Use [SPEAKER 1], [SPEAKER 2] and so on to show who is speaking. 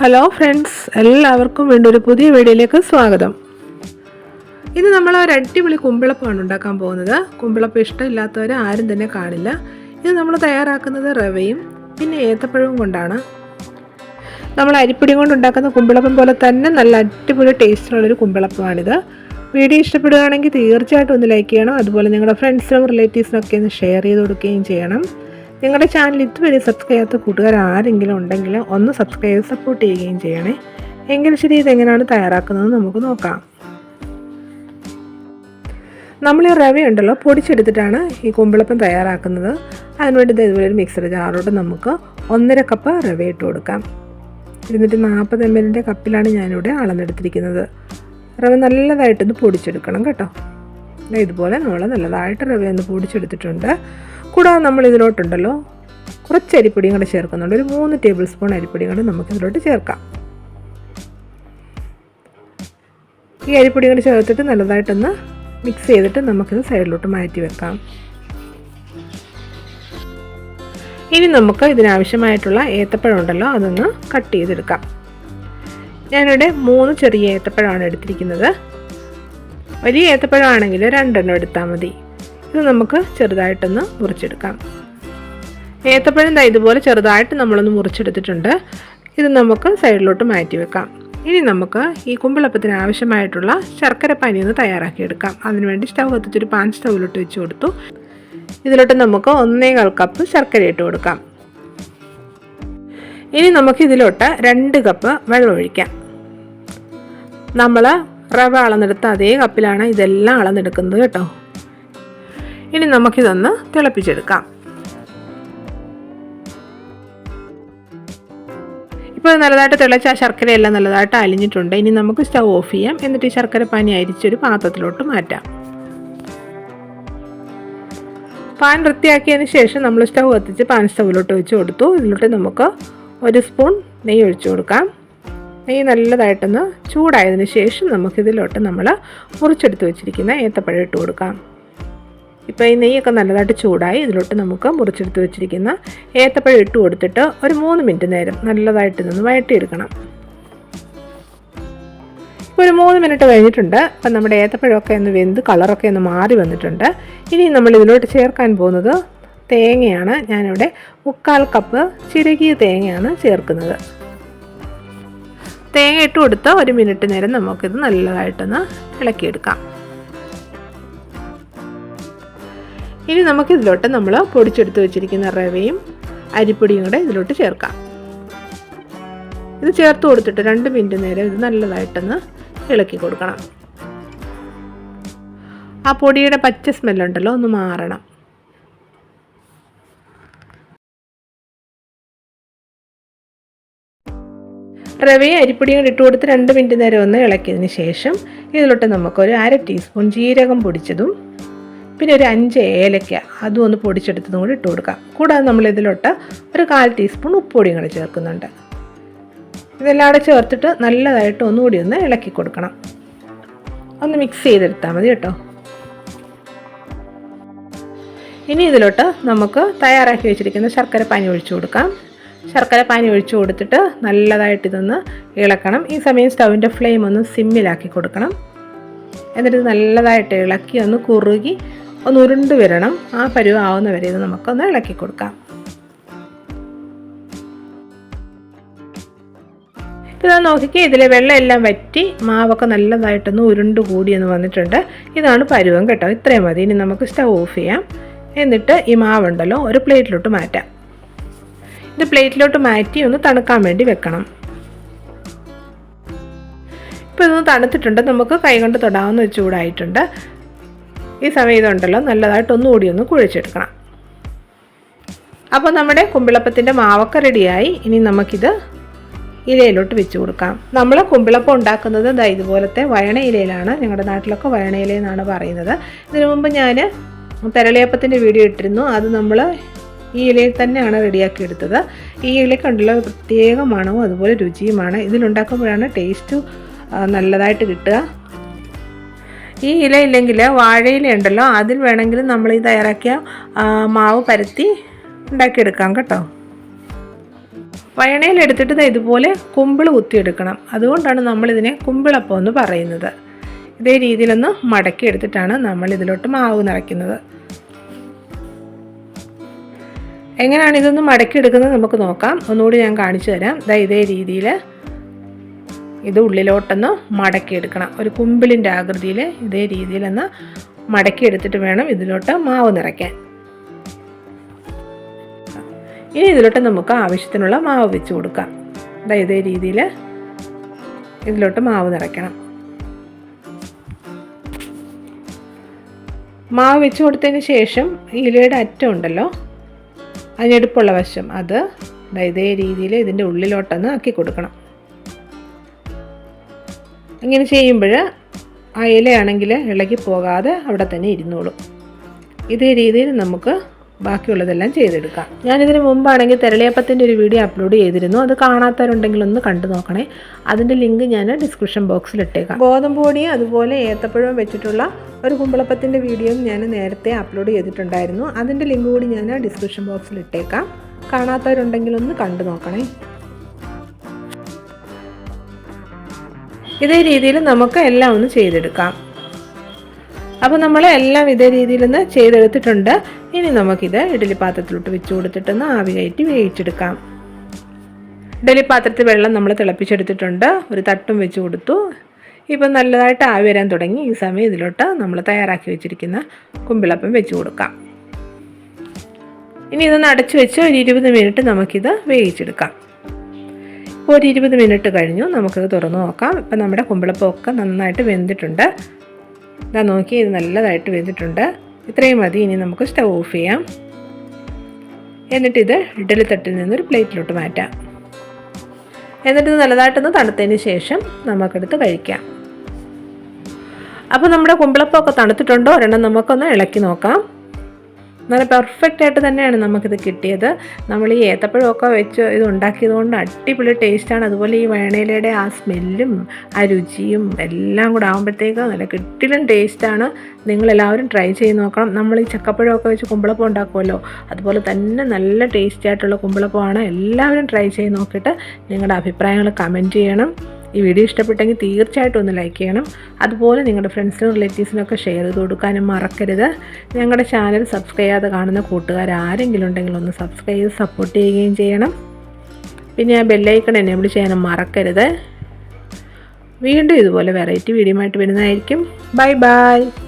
[SPEAKER 1] Hello friends എല്ലാവർക്കും വീണ്ടും ഒരു പുതിയ വീഡിയോയിലേക്ക് സ്വാഗതം. ഇന്ന് നമ്മൾ ഒരു അടിപൊളി കുമ്പിളപ്പമാണ് ഉണ്ടാക്കാൻ പോകുന്നത്. കുമ്പിളപ്പം ഇഷ്ടമില്ലാത്തവർ ആരും തന്നെ കാണില്ല. ഇത് നമ്മൾ തയ്യാറാക്കുന്നത് റവയും പിന്നെ ഏത്തപ്പഴവും കൊണ്ടാണ്. നമ്മൾ അരിപ്പൊടി കൊണ്ട് ഉണ്ടാക്കുന്ന കുമ്പിളപ്പം പോലെ തന്നെ നല്ല അടിപൊളി ടേസ്റ്റിലുള്ളൊരു കുമ്പിളപ്പമാണിത്. വീഡിയോ ഇഷ്ടപ്പെടുകയാണെങ്കിൽ തീർച്ചയായിട്ടും ഒന്ന് ലൈക്ക് ചെയ്യണം. അതുപോലെ നിങ്ങളുടെ ഫ്രണ്ട്സിനും റിലേറ്റീവ്സിനൊക്കെ ഒന്ന് ഷെയർ ചെയ്ത് കൊടുക്കുകയും ചെയ്യണം. നിങ്ങളുടെ ചാനൽ ഇതുവരെ സബ്സ്ക്രൈബ് ചെയ്യാത്ത കൂട്ടുകാർ ആരെങ്കിലും ഉണ്ടെങ്കിൽ ഒന്ന് സബ്സ്ക്രൈബ് സപ്പോർട്ട് ചെയ്യുകയും ചെയ്യണേ. എങ്കിൽ ശരി ഇതെങ്ങനെയാണ് തയ്യാറാക്കുന്നത് നമുക്ക് നോക്കാം. നമ്മൾ ഈ റവ ഉണ്ടല്ലോ പൊടിച്ചെടുത്തിട്ടാണ് ഈ കുമ്പിളപ്പം തയ്യാറാക്കുന്നത്. അതിനുവേണ്ടി ഇത് ഇതുപോലെ ഒരു മിക്സർ ജാറോട്ട് നമുക്ക് ഒന്നര കപ്പ് റവ ഇട്ട് കൊടുക്കാം. ഇരുന്നൂറ്റി നാൽപ്പത് എം എല്ലിന്റെ കപ്പിലാണ് ഞാനിവിടെ അളന്നെടുത്തിരിക്കുന്നത്. റവ നല്ലതായിട്ടൊന്ന് പൊടിച്ചെടുക്കണം കേട്ടോ. ഇതുപോലെ നമ്മൾ നല്ലതായിട്ട് റവ ഒന്ന് പൊടിച്ചെടുത്തിട്ടുണ്ട്. കൂടാതെ നമ്മൾ ഇതിലോട്ടുണ്ടല്ലോ. കുറച്ച് അരിപ്പൊടിയും കൂടെ ചേർക്കുന്നുണ്ട്. ഒരു മൂന്ന് ടേബിൾ സ്പൂൺ അരിപ്പൊടിയും കൂടെ നമുക്ക് ഇതിലോട്ട് ചേർക്കാം. ഈ അരിപ്പൊടിയും കൂടെ ചേർത്തിട്ട് നല്ലതായിട്ടൊന്ന് മിക്സ് ചെയ്തിട്ട് നമുക്കിത് സൈഡിലോട്ട് മാറ്റി വെക്കാം. ഇനി നമുക്ക് ഇതിനാവശ്യമായിട്ടുള്ള ഏത്തപ്പഴം ഉണ്ടല്ലോ അതൊന്ന് കട്ട് ചെയ്തെടുക്കാം. ഞാനിവിടെ മൂന്ന് ചെറിയ ഏത്തപ്പഴമാണ് എടുത്തിരിക്കുന്നത്. വലിയ ഏത്തപ്പഴമാണെങ്കിൽ രണ്ടെണ്ണം എടുത്താൽ മതി. ഇത് നമുക്ക് ചെറുതായിട്ടൊന്ന് മുറിച്ചെടുക്കാം. ഏത്തപ്പഴം ദാ ഇതുപോലെ ചെറുതായിട്ട് നമ്മളൊന്ന് മുറിച്ചെടുത്തിട്ടുണ്ട്. ഇത് നമുക്ക് സൈഡിലോട്ട് മാറ്റി വെക്കാം. ഇനി നമുക്ക് ഈ കുമ്പിളപ്പത്തിന് ആവശ്യമായിട്ടുള്ള ശർക്കര പാനി ഒന്ന് തയ്യാറാക്കിയെടുക്കാം. അതിനുവേണ്ടി സ്റ്റൗ കത്തിച്ചൊരു പാൻ സ്റ്റൗവിലോട്ട് വെച്ച് കൊടുത്തു. ഇതിലോട്ട് നമുക്ക് ഒന്നേകാൽ കപ്പ് ശർക്കര ഇട്ട് കൊടുക്കാം. ഇനി നമുക്ക് ഇതിലോട്ട് രണ്ട് കപ്പ് വെള്ളം ഒഴിക്കാം. നമ്മൾ റവ അളന്നെടുത്ത അതേ കപ്പിലാണ് ഇതെല്ലാം അളന്നെടുക്കുന്നത് കേട്ടോ. ഇനി നമുക്കിതൊന്ന് തിളപ്പിച്ചെടുക്കാം. ഇപ്പോൾ നല്ലതായിട്ട് തിളച്ച ആ ശർക്കരയെല്ലാം നല്ലതായിട്ട് അലിഞ്ഞിട്ടുണ്ട്. ഇനി നമുക്ക് സ്റ്റൗ ഓഫ് ചെയ്യാം. എന്നിട്ട് ഈ ശർക്കര പാനി അരിച്ചൊരു പാത്രത്തിലോട്ട് മാറ്റാം. പാൻ വൃത്തിയാക്കിയതിന് ശേഷം നമ്മൾ സ്റ്റൗ കത്തിച്ച് പാൻ സ്റ്റൗവിലോട്ട് വെച്ച് കൊടുത്തു. ഇതിലോട്ട് നമുക്ക് ഒരു സ്പൂൺ നെയ്യ് ഒഴിച്ചു കൊടുക്കാം. നെയ്യ് നല്ലതായിട്ടൊന്ന് ചൂടായതിന് ശേഷം നമുക്കിതിലോട്ട് നമ്മൾ മുറിച്ചെടുത്ത് വെച്ചിരിക്കുന്ന ഏത്തപ്പഴം ഇട്ട് കൊടുക്കാം. ഇപ്പോൾ ഈ നെയ്യൊക്കെ നല്ലതായിട്ട് ചൂടായി ഇതിലോട്ട് നമുക്ക് മുറിച്ചെടുത്ത് വെച്ചിരിക്കുന്ന ഏത്തപ്പഴം ഇട്ട് കൊടുത്തിട്ട് ഒരു മൂന്ന് മിനിറ്റ് നേരം നല്ലതായിട്ട് നിന്ന് വഴട്ടിയെടുക്കണം ഒരു മൂന്ന് മിനിറ്റ് കഴിഞ്ഞിട്ടുണ്ട്. അപ്പം നമ്മുടെ ഏത്തപ്പഴമൊക്കെ ഒന്ന് വെന്ത് കളറൊക്കെ ഒന്ന് മാറി വന്നിട്ടുണ്ട്. ഇനി നമ്മൾ ഇതിലോട്ട് ചേർക്കാൻ പോകുന്നത് തേങ്ങയാണ്. ഞാനിവിടെ മുക്കാൽ കപ്പ് ചിരകിയ തേങ്ങയാണ് ചേർക്കുന്നത്. തേങ്ങ ഇട്ട് കൊടുത്ത് ഒരു മിനിറ്റ് നേരം നമുക്കിത് നല്ലതായിട്ടൊന്ന് ഇളക്കിയെടുക്കാം. ഇനി നമുക്ക് ഇതിലോട്ട് നമ്മൾ പൊടിച്ചെടുത്ത് വെച്ചിരിക്കുന്ന റവയും അരിപ്പൊടിയും കൂടെ ഇതിലോട്ട് ചേർക്കാം. ഇത് ചേർത്ത് കൊടുത്തിട്ട് രണ്ട് മിനിറ്റ് നേരം ഇത് നല്ലതായിട്ടൊന്ന് ഇളക്കി കൊടുക്കണം. ആ പൊടിയുടെ പച്ച സ്മെല്ലുണ്ടല്ലോ ഒന്ന് മാറണം. റവയും അരിപ്പൊടിയും കൂടി ഇട്ട് കൊടുത്ത് രണ്ട് മിനിറ്റ് നേരം ഒന്ന് ഇളക്കിയതിന് ശേഷം ഇതിലോട്ട് നമുക്കൊരു അര ടീസ്പൂൺ ജീരകം പൊടിച്ചതും പിന്നെ ഒരു അഞ്ച് ഏലക്ക അതും ഒന്ന് പൊടിച്ചെടുത്തതും കൂടി ഇട്ട് കൊടുക്കാം. കൂടാതെ നമ്മൾ ഇതിലോട്ട് ഒരു കാൽ ടീസ്പൂൺ ഉപ്പുപൊടിയും കൂടി ചേർക്കുന്നുണ്ട്. ഇതെല്ലാം കൂടെ ചേർത്തിട്ട് നല്ലതായിട്ട് ഒന്നുകൂടി ഒന്ന് ഇളക്കി കൊടുക്കണം. ഒന്ന് മിക്സ് ചെയ്തെടുത്താൽ മതി കേട്ടോ. ഇനി ഇതിലോട്ട് നമുക്ക് തയ്യാറാക്കി വെച്ചിരിക്കുന്ന ശർക്കര പാനി ഒഴിച്ചു കൊടുക്കാം. ശർക്കര പാനി ഒഴിച്ചു കൊടുത്തിട്ട് നല്ലതായിട്ട് ഇതൊന്ന് ഇളക്കണം. ഈ സമയം സ്റ്റൗവിന്റെ ഫ്ലെയിം ഒന്ന് സിമ്മിലാക്കി കൊടുക്കണം. എന്നിട്ട് നല്ലതായിട്ട് ഇളക്കി ഒന്ന് കുറുകി ഒന്ന് ഉരുണ്ട് വരണം. ആ പരുവാവുന്ന വരെ ഇത് നമുക്കൊന്ന് ഇളക്കി കൊടുക്കാം. ഇതാ നോക്കിക്കേ ഇതിലെ വെള്ളമെല്ലാം വറ്റി മാവൊക്കെ നല്ലതായിട്ടൊന്ന് ഉരുണ്ട് കൂടി എന്ന് വന്നിട്ടുണ്ട്. ഇതാണ് പരുവം കേട്ടോ. ഇത്രയും മതി. ഇനി നമുക്ക് സ്റ്റവ് ഓഫ് ചെയ്യാം. എന്നിട്ട് ഈ മാവുണ്ടല്ലോ ഒരു പ്ലേറ്റിലോട്ട് മാറ്റാം. ഇത് പ്ലേറ്റിലോട്ട് മാറ്റി ഒന്ന് തണുക്കാൻ വേണ്ടി വെക്കണം. ഇപ്പോൾ ഇതൊന്ന് തണുത്തിട്ടുണ്ട്. നമുക്ക് കൈകൊണ്ട് തൊടാവുന്ന ചൂടായിട്ടുണ്ട്. ഈ സമയം ഇതുണ്ടല്ലോ നല്ലതായിട്ട് ഒന്നുകൂടി ഒന്ന് കുഴിച്ചെടുക്കണം. അപ്പോൾ നമ്മുടെ കുമ്പിളപ്പത്തിന്റെ മാവൊക്കെ റെഡിയായി. ഇനി നമുക്കിത് ഇലയിലോട്ട് വെച്ച് കൊടുക്കാം. നമ്മൾ കുമ്പിളപ്പം ഉണ്ടാക്കുന്നത് ദാ ഇതുപോലത്തെ വയണ ഇലയിലാണ്. ഞങ്ങളുടെ നാട്ടിലൊക്കെ വയണ ഇല എന്നാണ് പറയുന്നത്. ഇതിനു മുമ്പ് ഞാൻ തെരളിയപ്പത്തിന്റെ വീഡിയോ ഇട്ടിരുന്നു. അത് നമ്മൾ ഈ ഇലയിൽ തന്നെയാണ് റെഡിയാക്കി എടുത്തത്. ഈ ഇലക്കുണ്ടല്ലോ പ്രത്യേക മണവും അതുപോലെ രുചിയുമാണ്. ഇതിലുണ്ടാക്കുമ്പോഴാണ് ടേസ്റ്റ് നല്ലതായിട്ട് കിട്ടുക. ഈ ഇല ഇല്ലെങ്കിൽ വാഴയില ഉണ്ടല്ലോ അതിൽ വേണമെങ്കിൽ നമ്മൾ ഈ തയ്യാറാക്കിയ മാവ് പരത്തി ഉണ്ടാക്കിയെടുക്കാം കേട്ടോ. വയണയിലെടുത്തിട്ട് ഇതുപോലെ കുമ്പിൾ കുത്തിയെടുക്കണം. അതുകൊണ്ടാണ് നമ്മളിതിനെ കുമ്പിളപ്പം എന്ന് പറയുന്നത്. ഇതേ രീതിയിലൊന്ന് മടക്കി എടുത്തിട്ടാണ് നമ്മൾ ഇതിലോട്ട് മാവ് നിറയ്ക്കുന്നത്. എങ്ങനെയാണ് ഇതൊന്ന് മടക്കി എടുക്കുന്നത് നമുക്ക് നോക്കാം. ഒന്നുകൂടി ഞാൻ കാണിച്ചു തരാം. ഇതേ രീതിയിൽ ഇത് ഉള്ളിലോട്ടൊന്ന് മടക്കിയെടുക്കണം. ഒരു കുമ്പിളിന്റെ ആകൃതിയിൽ ഇതേ രീതിയിലൊന്ന് മടക്കി എടുത്തിട്ട് വേണം ഇതിലോട്ട് മാവ് നിറയ്ക്കാൻ. ഇനി ഇതിലോട്ട് നമുക്ക് ആവശ്യത്തിനുള്ള മാവ് വെച്ച് കൊടുക്കാം. അതായത് ഇതേ രീതിയിൽ ഇതിലോട്ട് മാവ് നിറയ്ക്കണം. മാവ് വെച്ച് കൊടുത്തതിന് ശേഷം ഇലയുടെ അറ്റം ഉണ്ടല്ലോ അതിനെടുപ്പുള്ള വശം അത് ഇതേ രീതിയിൽ ഇതിന്റെ ഉള്ളിലോട്ടൊന്ന് ആക്കി കൊടുക്കണം. ഇങ്ങനെ ചെയ്യുമ്പോൾ ആ ഇലയാണെങ്കിൽ ഇളകി പോകാതെ അവിടെ തന്നെ ഇരുന്നോളും. ഇതേ രീതിയിൽ നമുക്ക് ബാക്കിയുള്ളതെല്ലാം ചെയ്തെടുക്കാം. ഞാനിതിന് മുമ്പാണെങ്കിൽ തെരളിയപ്പത്തിന്റെ ഒരു വീഡിയോ അപ്ലോഡ് ചെയ്തിരുന്നു. അത് കാണാത്തവരുണ്ടെങ്കിൽ ഒന്ന് കണ്ടു നോക്കണേ. അതിന്റെ ലിങ്ക് ഞാൻ ഡിസ്ക്രിപ്ഷൻ ബോക്സിൽ ഇട്ടേക്കാം. ഗോതമ്പ് പൊടി അതുപോലെ ഏത്തപ്പഴവും വെച്ചിട്ടുള്ള ഒരു കുമ്പളപ്പത്തിന്റെ വീഡിയോയും ഞാൻ നേരത്തെ അപ്ലോഡ് ചെയ്തിട്ടുണ്ടായിരുന്നു. അതിന്റെ ലിങ്ക് കൂടി ഞാൻ ഡിസ്ക്രിപ്ഷൻ ബോക്സിൽ ഇട്ടേക്കാം. കാണാത്തവരുണ്ടെങ്കിൽ ഒന്ന് കണ്ടു നോക്കണേ. ഇതേ രീതിയിൽ നമുക്ക് എല്ലാം ഒന്ന് ചെയ്തെടുക്കാം. അപ്പോൾ നമ്മൾ എല്ലാം ഇതേ രീതിയിൽ നിന്ന് ചെയ്തെടുത്തിട്ടുണ്ട്. ഇനി നമുക്കിത് ഇഡലി പാത്രത്തിലോട്ട് വെച്ച് കൊടുത്തിട്ടൊന്ന് ആവി കയറ്റി വേവിച്ചെടുക്കാം. ഇഡലി പാത്രത്തിൽ വെള്ളം നമ്മൾ തിളപ്പിച്ചെടുത്തിട്ടുണ്ട്. ഒരു തട്ടും വെച്ച് കൊടുത്തു. ഇപ്പം നല്ലതായിട്ട് ആവി വരാൻ തുടങ്ങി. ഈ സമയം ഇതിലോട്ട് നമ്മൾ തയ്യാറാക്കി വെച്ചിരിക്കുന്ന കുമ്പിളപ്പം വെച്ച് കൊടുക്കാം. ഇനി ഇതൊന്ന് അടച്ചു വെച്ച് ഒരു ഇരുപത് മിനിറ്റ് നമുക്കിത് വേവിച്ചെടുക്കാം. ഇപ്പോൾ ഒരു ഇരുപത് മിനിറ്റ് കഴിഞ്ഞു. നമുക്കത് തുറന്നു നോക്കാം. ഇപ്പം നമ്മുടെ കുമ്പളപ്പമൊക്കെ നന്നായിട്ട് വെന്തിട്ടുണ്ട്. ഇതാ നോക്കി ഇത് നല്ലതായിട്ട് വെന്തിട്ടുണ്ട്. ഇത്രയും മതി. ഇനി നമുക്ക് സ്റ്റവ് ഓഫ് ചെയ്യാം. എന്നിട്ടിത് ഇഡലി തട്ടിൽ നിന്നൊരു പ്ലേറ്റിലോട്ട് മാറ്റാം. എന്നിട്ട് ഇത് നല്ലതായിട്ടൊന്ന് തണുത്തതിന് ശേഷം നമുക്കെടുത്ത് കഴിക്കാം. അപ്പോൾ നമ്മുടെ കുമ്പളപ്പമൊക്കെ തണുത്തിട്ടുണ്ടോ? ഒരെണ്ണം നമുക്കൊന്ന് ഇളക്കി നോക്കാം. നല്ല പെർഫെക്റ്റ് ആയിട്ട് തന്നെയാണ് നമുക്കിത് കിട്ടിയത്. നമ്മൾ ഈ ഏത്തപ്പഴമൊക്കെ വെച്ച് ഇത് ഉണ്ടാക്കിയത് കൊണ്ട് അടിപൊളി ടേസ്റ്റാണ് അതുപോലെ ഈ വേണയിലയുടെ ആ സ്മെല്ലും ആ രുചിയും എല്ലാം കൂടെ ആകുമ്പോഴത്തേക്ക് നല്ല കിട്ടിലും ടേസ്റ്റാണ് നിങ്ങളെല്ലാവരും ട്രൈ ചെയ്ത് നോക്കണം. നമ്മൾ ഈ ചക്കപ്പഴമൊക്കെ വെച്ച് കുമ്പളപ്പം ഉണ്ടാക്കുമല്ലോ അതുപോലെ തന്നെ നല്ല ടേസ്റ്റി ആയിട്ടുള്ള കുമ്പളപ്പമാണ്. എല്ലാവരും ട്രൈ ചെയ്ത് നോക്കിയിട്ട് നിങ്ങളുടെ അഭിപ്രായങ്ങൾ കമന്റ് ചെയ്യണം. ഈ വീഡിയോ ഇഷ്ടപ്പെട്ടെങ്കിൽ തീർച്ചയായിട്ടും ഒന്ന് ലൈക്ക് ചെയ്യണം. അതുപോലെ നിങ്ങളുടെ ഫ്രണ്ട്സിനും റിലേറ്റീവ്സിനൊക്കെ ഷെയർ ചെയ്ത് കൊടുക്കാനും മറക്കരുത്. ഞങ്ങളുടെ ചാനൽ സബ്സ്ക്രൈബ് ചെയ്യാതെ കാണുന്ന കൂട്ടുകാർ ആരെങ്കിലും ഉണ്ടെങ്കിൽ ഒന്ന് സബ്സ്ക്രൈബ് ചെയ്ത് സപ്പോർട്ട് ചെയ്യുകയും ചെയ്യണം. പിന്നെ ആ ബെല്ലൈക്കൺ എനേബിൾ ചെയ്യാനും മറക്കരുത്. വീണ്ടും ഇതുപോലെ വെറൈറ്റി വീഡിയോ ആയിട്ട് വരുന്നതായിരിക്കും. Bye bye